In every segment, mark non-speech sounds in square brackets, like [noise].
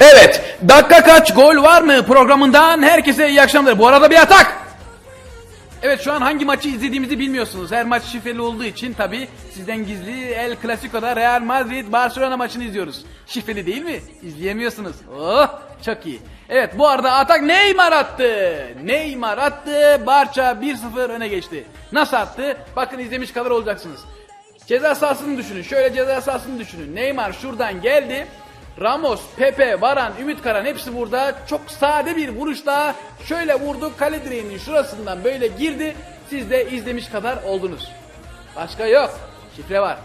Evet, dakika kaç gol var mı programından herkese iyi akşamlar. Bu arada bir atak. Evet şu an hangi maçı izlediğimizi bilmiyorsunuz. Her maç şifreli olduğu için tabi sizden gizli El Clasico'da Real Madrid Barcelona maçını izliyoruz. Şifreli değil mi? İzleyemiyorsunuz. Oh çok iyi. Evet bu arada atak Neymar attı. Neymar attı. Barça 1-0 öne geçti. Nasıl attı? Bakın izlemiş kadar olacaksınız. Ceza sahasını düşünün. Şöyle ceza sahasını düşünün. Neymar şuradan geldi. Ramos, Pepe, Varan, Ümit Karan hepsi burada. Çok sade bir vuruşla şöyle vurdu. Kale direğinin şurasından böyle girdi. Siz de izlemiş kadar oldunuz. Başka yok. Şifre var.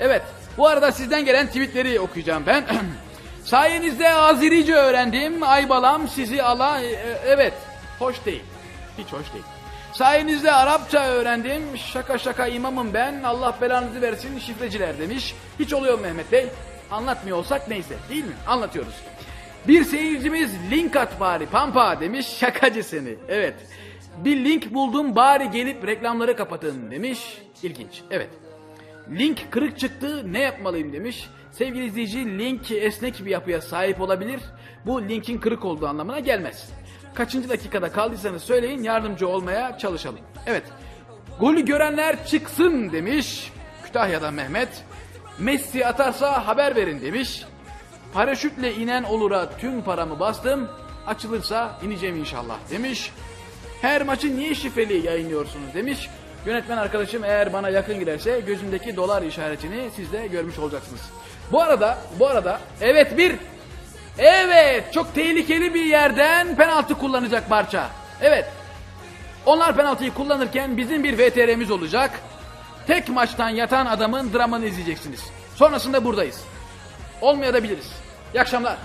Evet. Bu arada sizden gelen tweetleri okuyacağım ben. [clears throat] Sayenizde Azerice öğrendim. Aybalam sizi ala... e, Evet. Hoş değil. Hiç hoş değil. Sayenizde Arapça öğrendim. Şaka şaka imamım ben. Allah belanızı versin şifreciler demiş. Hiç oluyor mu Mehmet Bey. Anlatmıyor olsak neyse değil mi? Anlatıyoruz. Bir seyircimiz link at bari pampa demiş. Şakacı seni. Evet. Bir link buldum bari gelip reklamları kapatın demiş. İlginç. Evet. Link kırık çıktı ne yapmalıyım demiş. Sevgili izleyici link esnek bir yapıya sahip olabilir. Bu linkin kırık olduğu anlamına gelmez. Kaçıncı dakikada kaldıysanız söyleyin yardımcı olmaya çalışalım. Evet. Golü görenler çıksın demiş. Kütahya'da Mehmet. Messi atarsa haber verin demiş. Paraşütle inen olura tüm paramı bastım. Açılırsa ineceğim inşallah demiş. Her maçı niye şifreli yayınlıyorsunuz demiş. Yönetmen arkadaşım eğer bana yakın giderse gözümdeki dolar işaretini siz de görmüş olacaksınız. Bu arada, bu arada evet bir Evet çok tehlikeli bir yerden penaltı kullanacak Barça. Evet. Onlar penaltıyı kullanırken bizim bir VTR'miz olacak. Tek maçtan yatan adamın dramını izleyeceksiniz. Sonrasında buradayız. Olmayabiliriz. İyi akşamlar.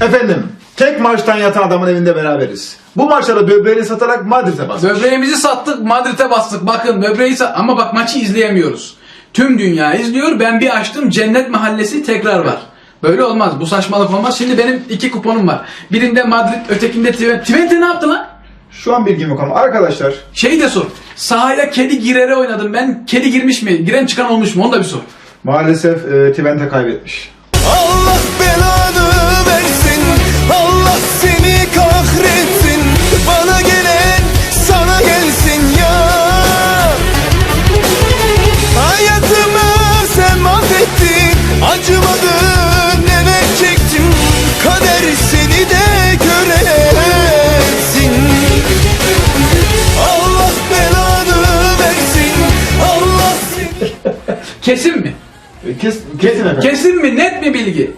Efendim, tek maçtan yatan adamın evinde beraberiz. Bu maçlarda böbreğini satarak Madrid'e basmış. Böbreğimizi sattık Madrid'e bastık. Bakın böbreği sat ama bak maçı izleyemiyoruz. Tüm dünya izliyor. Ben bir açtım Cennet Mahallesi tekrar var. Böyle olmaz. Bu saçmalık olmaz. Şimdi benim iki kuponum var. Birinde Madrid, ötekinde Twente. Twente ne yaptı lan? Şu an bilgim yok ama arkadaşlar Şey de sor. Sahaya kedi girere oynadım ben. Kedi girmiş mi? Giren çıkan olmuş mu? Onu da bir sor. maalesef e, Twente kaybetmiş. Allah belanı versin Allah seni kahretsin Bana gelen sana gelsin ya Hayatımı sen mahvettin Acımadın Kesin mi? E, Kes, kesin efendim. Kesin mi? Net mi bilgi?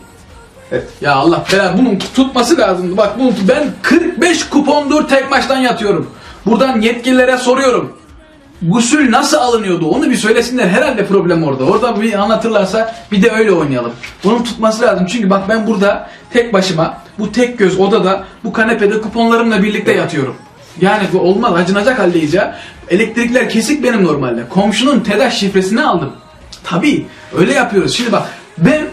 Evet. Ya Allah belanı bunun tutması lazımdı. Bak bunu ben 45 kupondur tek maçtan yatıyorum. Buradan yetkililere soruyorum. Gusül nasıl alınıyordu onu bir söylesinler. Herhalde problem orada. Orada bir anlatırlarsa bir de öyle oynayalım. Bunun tutması lazım. Çünkü bak ben burada tek başıma bu tek göz odada bu kanepede kuponlarımla birlikte yatıyorum. Yani bu olmaz acınacak haldeyiz ya. Elektrikler kesik benim normalde. Komşunun TEDAŞ şifresini aldım. Tabii öyle yapıyoruz. Şimdi bak ben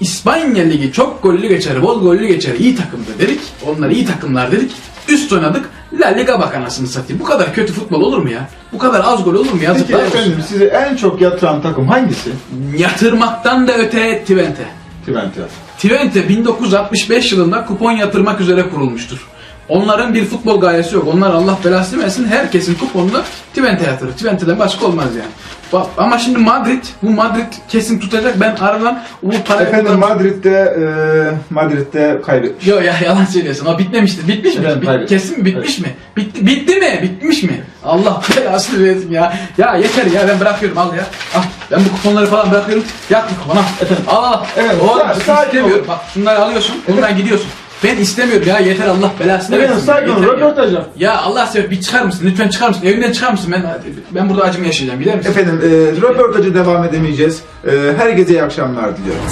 İspanya Ligi çok gollü geçer, bol gollü geçer, iyi takımdır dedik. Onlar iyi takımlar dedik. Üst oynadık. La Liga bak anasını satayım. Bu kadar kötü futbol olur mu ya? Bu kadar az gol olur mu? Peki Yazıklar olsun. efendim sizi en çok yatıran takım hangisi? Yatırmaktan da öte Twente. Twente. Twente 1965 yılında kupon yatırmak üzere kurulmuştur. Onların bir futbol gayesi yok. Onlar Allah belasını versin herkesin kuponunu Twente yatırır. Twente'den başka olmaz yani. Bak, ama şimdi Madrid, bu Madrid kesin tutacak. Ben aradan bu para Efendim Madrid'de e, Madrid'de kaybetmiş. Yok ya yalan söylüyorsun. O bitmemiştir. Bitmiş mi? Efendim, Bit- kesin mi? Bitmiş mi? Bitti, bitti mi? Bitmiş mi? Allah belasını versin ya. Ya yeter ya ben bırakıyorum al ya. Al. Ben bu kuponları falan bırakıyorum. Yak bu kupona. Al al. Evet, Oğlum sa- sakin istemiyorum. Bak şunları alıyorsun. Bundan gidiyorsun. Ben istemiyorum ya yeter Allah belasını versin. sakin ol, Yeter ya. röportaj yap. Ya Allah sever bir çıkar mısın? Lütfen çıkar mısın? Evimden çıkar mısın? Ben ben burada acımı yaşayacağım gider misin? Efendim e, röportajı devam edemeyeceğiz. E, herkese iyi akşamlar diliyorum.